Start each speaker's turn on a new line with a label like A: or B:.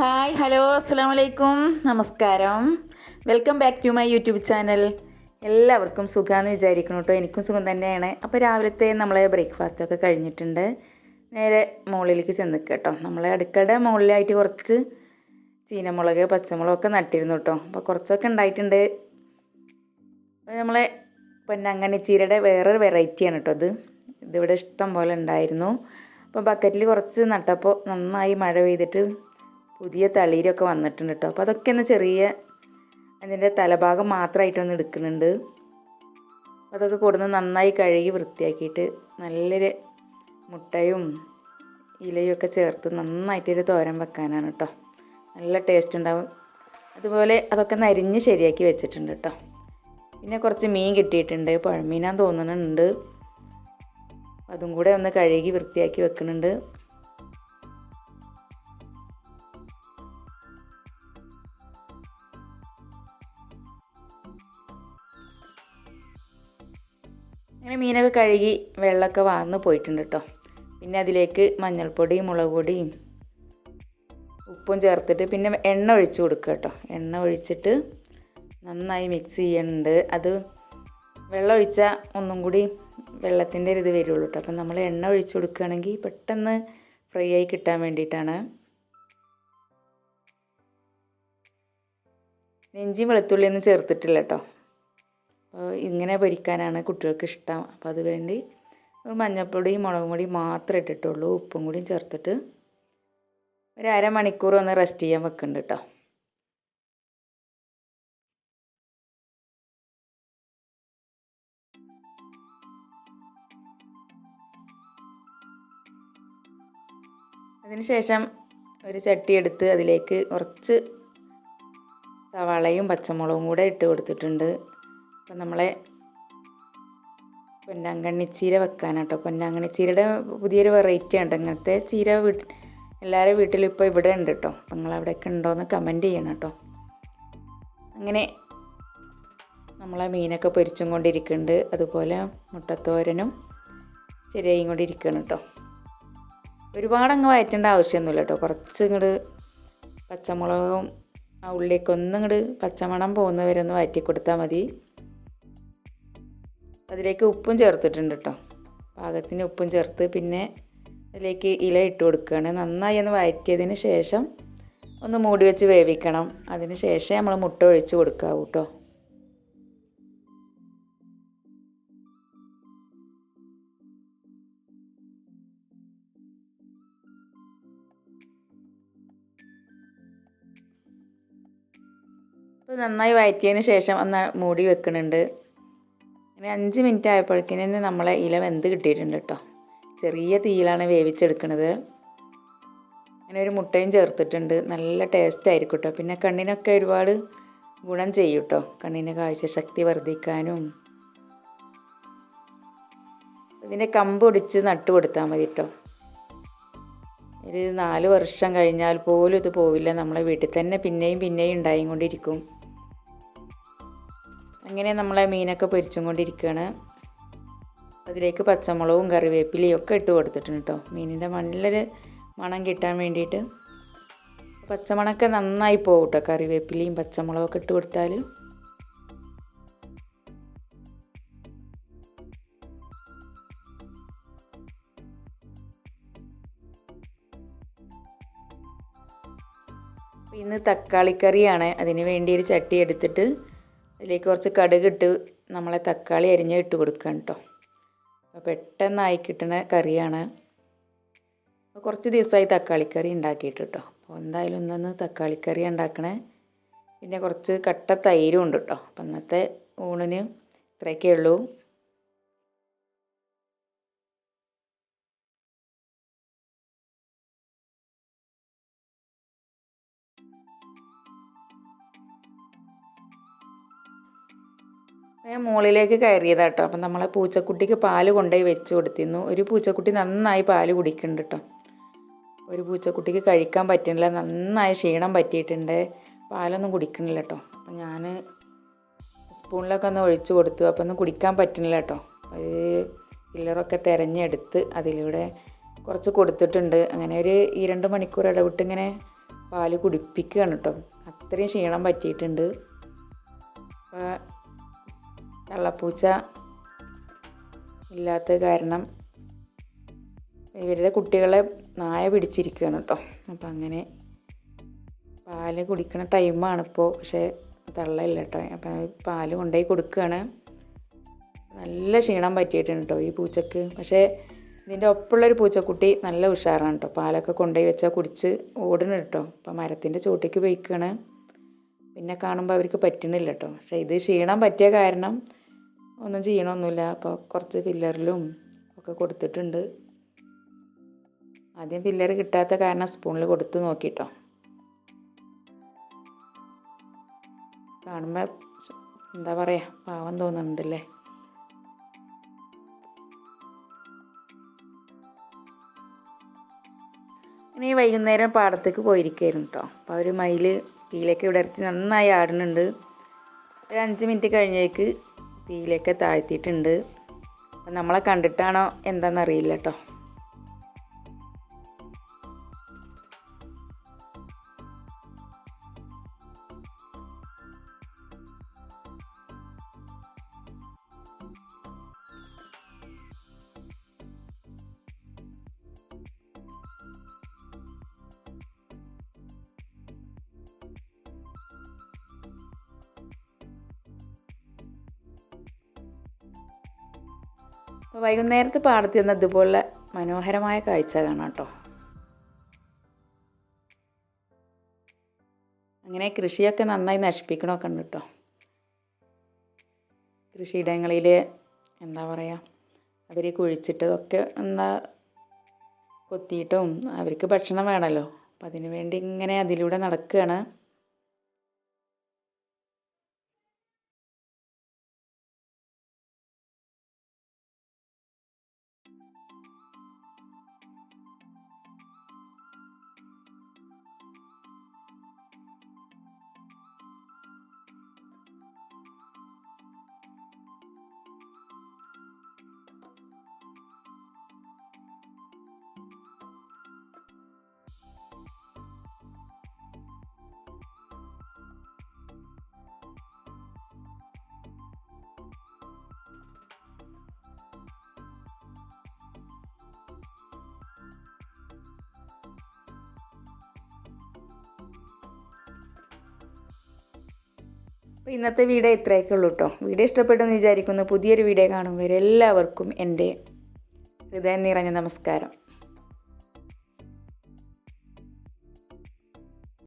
A: Hi hello അസ്സാം വലൈക്കും നമസ്കാരം. Welcome back to my YouTube channel. എല്ലാവർക്കും സുഖമാണെന്ന് വിചാരിക്കണം കേട്ടോ എനിക്കും സുഖം തന്നെയാണ്. അപ്പോൾ രാവിലത്തെ നമ്മളെ ബ്രേക്ക്ഫാസ്റ്റൊക്കെ കഴിഞ്ഞിട്ടുണ്ട്. നേരെ മുകളിലേക്ക് ചെന്ന് കേട്ടോ നമ്മളെ അടുക്കളയുടെ മുകളിലായിട്ട് കുറച്ച് ചീനമുളക് പച്ചമുളകൊക്കെ നട്ടിരുന്നു കേട്ടോ അപ്പോൾ കുറച്ചൊക്കെ ഉണ്ടായിട്ടുണ്ട്. അപ്പോൾ നമ്മളെ പൊന്നങ്ങണി ചീരയുടെ വേറൊരു വെറൈറ്റിയാണ് കേട്ടോ ഇത്. ഇതിവിടെ ഇഷ്ടം പോലെ ഉണ്ടായിരുന്നു. അപ്പോൾ ബക്കറ്റിൽ കുറച്ച് നട്ടപ്പോൾ നന്നായി മഴ പെയ്തിട്ട് പുതിയ തളിരൊക്കെ വന്നിട്ടുണ്ട് കേട്ടോ അപ്പോൾ അതൊക്കെ ഒന്ന് ചെറിയ അതിന്റെ തലഭാഗം മാത്രമായിട്ടൊന്ന് എടുക്കുന്നുണ്ട്. അതൊക്കെ കൊടുന്ന് നന്നായി കഴുകി വൃത്തിയാക്കിയിട്ട് നല്ലൊരു മുട്ടയും ഇലയും ഒക്കെ ചേർത്ത് നന്നായിട്ടൊരു തോരൻ വെക്കാനാണ് കേട്ടോ നല്ല ടേസ്റ്റ് ഉണ്ടാവും. അതുപോലെ അതൊക്കെ നരിഞ്ഞ് ശരിയാക്കി വെച്ചിട്ടുണ്ട് കേട്ടോ പിന്നെ കുറച്ച് മീൻ കിട്ടിയിട്ടുണ്ട്. പുഴമീനാന്ന് തോന്നുന്നുണ്ട്. അതും കൂടെ ഒന്ന് കഴുകി വൃത്തിയാക്കി വെക്കുന്നുണ്ട്. മീനൊക്കെ കഴുകി വെള്ളമൊക്കെ വാർന്ന് പോയിട്ടുണ്ട് കേട്ടോ. പിന്നെ അതിലേക്ക് മഞ്ഞൾപ്പൊടിയും മുളക് പൊടിയും ഉപ്പും ചേർത്തിട്ട് പിന്നെ എണ്ണ ഒഴിച്ച് കൊടുക്കുക കേട്ടോ. എണ്ണ ഒഴിച്ചിട്ട് നന്നായി മിക്സ് ചെയ്യുന്നുണ്ട് അത് വെള്ളം ഒഴിച്ചാൽ ഒന്നും കൂടി വെള്ളത്തിന്റെ ഒരു ഇത് വരുള്ളൂ കേട്ടോ. അപ്പം നമ്മൾ എണ്ണ ഒഴിച്ച് കൊടുക്കുകയാണെങ്കിൽ പെട്ടെന്ന് ഫ്രൈ ആയി കിട്ടാൻ വേണ്ടിയിട്ടാണ്. നെഞ്ചിയും വെളുത്തുള്ളിയൊന്നും ചേർത്തിട്ടില്ല കേട്ടോ. അപ്പോൾ ഇങ്ങനെ പൊരിക്കാനാണ് കുട്ടികൾക്ക് ഇഷ്ടം. അപ്പോൾ അത് വേണ്ടി ഒരു മഞ്ഞൾപ്പൊടിയും മുളകും പൊടിയും മാത്രമേ ഇട്ടിട്ടുള്ളൂ. ഉപ്പും കൂടിയും ചേർത്തിട്ട് ഒരു അരമണിക്കൂർ ഒന്ന് റെസ്റ്റ് ചെയ്യാൻ വെക്കുന്നുണ്ട് കേട്ടോ. അതിനുശേഷം ഒരു ചട്ടി എടുത്ത് അതിലേക്ക് കുറച്ച് സവാളയും പച്ചമുളകും കൂടെ ഇട്ട് കൊടുത്തിട്ടുണ്ട്. അപ്പം നമ്മളെ പൊന്നാങ്കണ്ണി ചീര വെക്കാനാട്ടോ. പൊന്നാങ്കണ്ണി ചീരയുടെ പുതിയൊരു വെറൈറ്റി ഉണ്ട് ഇങ്ങനത്തെ ചീര വീട്ട് എല്ലാവരുടെ വീട്ടിലും ഇപ്പോൾ ഇവിടെ ഉണ്ട് കേട്ടോ അപ്പം നിങ്ങൾ അവിടെയൊക്കെ ഉണ്ടോയെന്ന് കമന്റ് ചെയ്യണം കേട്ടോ അങ്ങനെ നമ്മളെ മീനൊക്കെ പൊരിച്ചും കൊണ്ടിരിക്കുന്നുണ്ട്. അതുപോലെ മുട്ടത്തോരനും ശരിയായും കൊണ്ടിരിക്കുകയാണ് കേട്ടോ ഒരുപാട് അങ്ങ് വയറ്റേണ്ട ആവശ്യമൊന്നുമില്ല കേട്ടോ കുറച്ച് ഇങ്ങോട്ട് പച്ചമുളകും ആ ഉള്ളിയൊക്കെ ഒന്നും ഇങ്ങോട്ട് പച്ചമണം പോകുന്നവരെ ഒന്ന് വയറ്റി കൊടുത്താൽ മതി. അതിലേക്ക് ഉപ്പും ചേർത്തിട്ടുണ്ട് കേട്ടോ പാകത്തിന് ഉപ്പും ചേർത്ത് പിന്നെ അതിലേക്ക് ഇല ഇട്ട് കൊടുക്കുകയാണ് നന്നായി ഒന്ന് വയറ്റിയതിന് ശേഷം ഒന്ന് മൂടി വെച്ച് വേവിക്കണം. അതിന് ശേഷം നമ്മൾ മുട്ട ഒഴിച്ച് കൊടുക്കാവൂ കേട്ടോ നന്നായി വയറ്റിയതിന് ശേഷം ഒന്ന് മൂടി വെക്കുന്നുണ്ട് അങ്ങനെ അഞ്ച് മിനിറ്റ് ആയപ്പോഴേക്കിന് നമ്മളെ ഇല വെന്ത് കിട്ടിയിട്ടുണ്ട് കേട്ടോ. ചെറിയ തീയിലാണ് വേവിച്ചെടുക്കുന്നത് അങ്ങനെ ഒരു മുട്ടയും ചേർത്തിട്ടുണ്ട്. നല്ല ടേസ്റ്റ് ആയിരിക്കും കേട്ടോ. പിന്നെ കണ്ണിനൊക്കെ ഒരുപാട് ഗുണം ചെയ്യും കേട്ടോ. കണ്ണിന് കാഴ്ചശക്തി വർദ്ധിക്കാനും. ഇതിന്റെ കമ്പ് ഒടിച്ച് നട്ടു കൊടുത്താൽ മതി കേട്ടോ. ഒരു നാല് വർഷം കഴിഞ്ഞാൽ പോലും ഇത് പോവില്ല. നമ്മളെ വീട്ടിൽ തന്നെ പിന്നെയും പിന്നെയും ഉണ്ടായും കൊണ്ടിരിക്കും അങ്ങനെ നമ്മളെ മീനൊക്കെ പൊരിച്ചും കൊണ്ടിരിക്കുകയാണ് അതിലേക്ക് പച്ചമുളകും കറിവേപ്പിലയും ഒക്കെ ഇട്ട് കൊടുത്തിട്ടുണ്ട് കേട്ടോ. മീനിന്റെ നല്ലൊരു മണം കിട്ടാൻ വേണ്ടിയിട്ട്. പച്ചമണമൊക്കെ നന്നായി പോകും കേട്ടോ. കറിവേപ്പിലയും പച്ചമുളകൊക്കെ ഇട്ട് കൊടുത്താൽ ഇന്ന് തക്കാളിക്കറിയാണ്. അതിന് വേണ്ടി ഒരു ചട്ടി എടുത്തിട്ട് അതിലേക്ക് കുറച്ച് കടുകിട്ട് നമ്മളെ തക്കാളി അരിഞ്ഞ് ഇട്ട് കൊടുക്കുക കേട്ടോ അപ്പോൾ പെട്ടെന്നായി കിട്ടുന്ന കറിയാണ്. അപ്പോൾ കുറച്ച് ദിവസമായി തക്കാളിക്കറി ഉണ്ടാക്കിയിട്ട് കേട്ടോ അപ്പോൾ എന്തായാലും ഒന്നൊന്ന് തക്കാളിക്കറി ഉണ്ടാക്കണേ. പിന്നെ കുറച്ച് കട്ട തൈരും ഉണ്ട് കേട്ടോ അപ്പം ഇന്നത്തെ ഊണിന് ഇത്രയൊക്കെ ഉള്ളൂ. ഞാൻ മുകളിലേക്ക് കയറിയതാണ് കേട്ടോ അപ്പം നമ്മളെ പൂച്ചക്കുട്ടിക്ക് പാൽ കൊണ്ടുപോയി വെച്ച് കൊടുത്തിരുന്നു. ഒരു പൂച്ചക്കുട്ടി നന്നായി പാൽ കുടിക്കുന്നുണ്ട് കേട്ടോ ഒരു പൂച്ചക്കുട്ടിക്ക് കഴിക്കാൻ പറ്റുന്നില്ല. നന്നായി ക്ഷീണം പറ്റിയിട്ടുണ്ട്. പാലൊന്നും കുടിക്കണില്ല കേട്ടോ അപ്പം ഞാൻ സ്പൂണിലൊക്കെ ഒന്ന് ഒഴിച്ചു കൊടുത്തു. അപ്പോൾ ഒന്നും കുടിക്കാൻ പറ്റുന്നില്ല കേട്ടോ ഒരു പില്ലറൊക്കെ തിരഞ്ഞെടുത്ത് അതിലൂടെ കുറച്ച് കൊടുത്തിട്ടുണ്ട്. അങ്ങനെ ഒരു ഈ രണ്ട് മണിക്കൂർ ഇടവിട്ട് ഇങ്ങനെ പാൽ കുടിപ്പിക്കുകയാണ് കേട്ടോ അത്രയും ക്ഷീണം പറ്റിയിട്ടുണ്ട്. അപ്പോൾ തള്ളപ്പൂച്ച ഇല്ലാത്ത കാരണം ഇവരുടെ കുട്ടികളെ നായ പിടിച്ചിരിക്കുകയാണ് കേട്ടോ. അപ്പം അങ്ങനെ പാൽ കുടിക്കണ ടൈമാണ് ഇപ്പോൾ പക്ഷേ തള്ളയില്ല കേട്ടോ. അപ്പം പാൽ കൊണ്ടുപോയി കൊടുക്കുകയാണ്. നല്ല ക്ഷീണം പറ്റിയിട്ടുണ്ട് കേട്ടോ ഈ പൂച്ചക്ക്. പക്ഷേ ഇതിന്റെ ഒപ്പമുള്ളൊരു പൂച്ചക്കുട്ടി നല്ല ഉഷാറാണ് കേട്ടോ. പാലൊക്കെ കൊണ്ടുപോയി വെച്ചാൽ കുടിച്ച് ഓടണം കേട്ടോ. അപ്പം മരത്തിന്റെ ചുവട്ടിക്ക് പോയിക്കാണ് പിന്നെ കാണുമ്പോൾ അവർക്ക് പറ്റുന്നില്ല കേട്ടോ. പക്ഷേ ഇത് ക്ഷീണം പറ്റിയ കാരണം ഒന്നും ചെയ്യണമൊന്നുമില്ല അപ്പോൾ കുറച്ച് ഫില്ലറിലും ഒക്കെ കൊടുത്തിട്ടുണ്ട്. ആദ്യം ഫില്ലർ കിട്ടാത്ത കാരണം സ്പൂണിൽ കൊടുത്ത് നോക്കിട്ടോ. കാണുമ്പോൾ എന്താ പറയുക പാവം തോന്നുന്നുണ്ടല്ലേ? ഇനി വൈകുന്നേരം പാടത്തേക്ക് പോയിരിക്കായിരുന്നു കേട്ടോ അപ്പോൾ അവർ മയിൽ തീയിലേക്ക് ഇറക്കി നന്നായി ആടുന്നുണ്ട്. ഒരു അഞ്ച് മിനിറ്റ് കഴിഞ്ഞേക്ക് തീയിലേക്ക് താഴ്ത്തിയിട്ടുണ്ട്. നമ്മളെ കണ്ടിട്ടാണോ എന്താണെന്നറിയില്ല കേട്ടോ. അപ്പോൾ വൈകുന്നേരത്ത് പാടത്ത് നിന്ന് ഇതുപോലെ മനോഹരമായ കാഴ്ച കാണാം കേട്ടോ. അങ്ങനെ കൃഷിയൊക്കെ നന്നായി നശിപ്പിക്കണമൊക്കെ ഉണ്ട് കേട്ടോ. കൃഷിയിടങ്ങളിൽ എന്താ പറയുക അവർ കുഴിച്ചിട്ടതൊക്കെ എന്താ കൊത്തിയിട്ടും അവർക്ക് ഭക്ഷണം വേണമല്ലോ. അപ്പം അതിനു വേണ്ടി ഇങ്ങനെ അതിലൂടെ നടക്കുകയാണ്. അപ്പോൾ ഇന്നത്തെ വീഡിയോ ഇത്രയൊക്കെ ഉള്ളൂ കേട്ടോ. വീഡിയോ ഇഷ്ടപ്പെട്ടെന്ന് വിചാരിക്കുന്നു. പുതിയൊരു വീഡിയോ കാണുമ്പോൾ എല്ലാവർക്കും എന്റെ ഹൃദയം നിറഞ്ഞ നമസ്കാരം.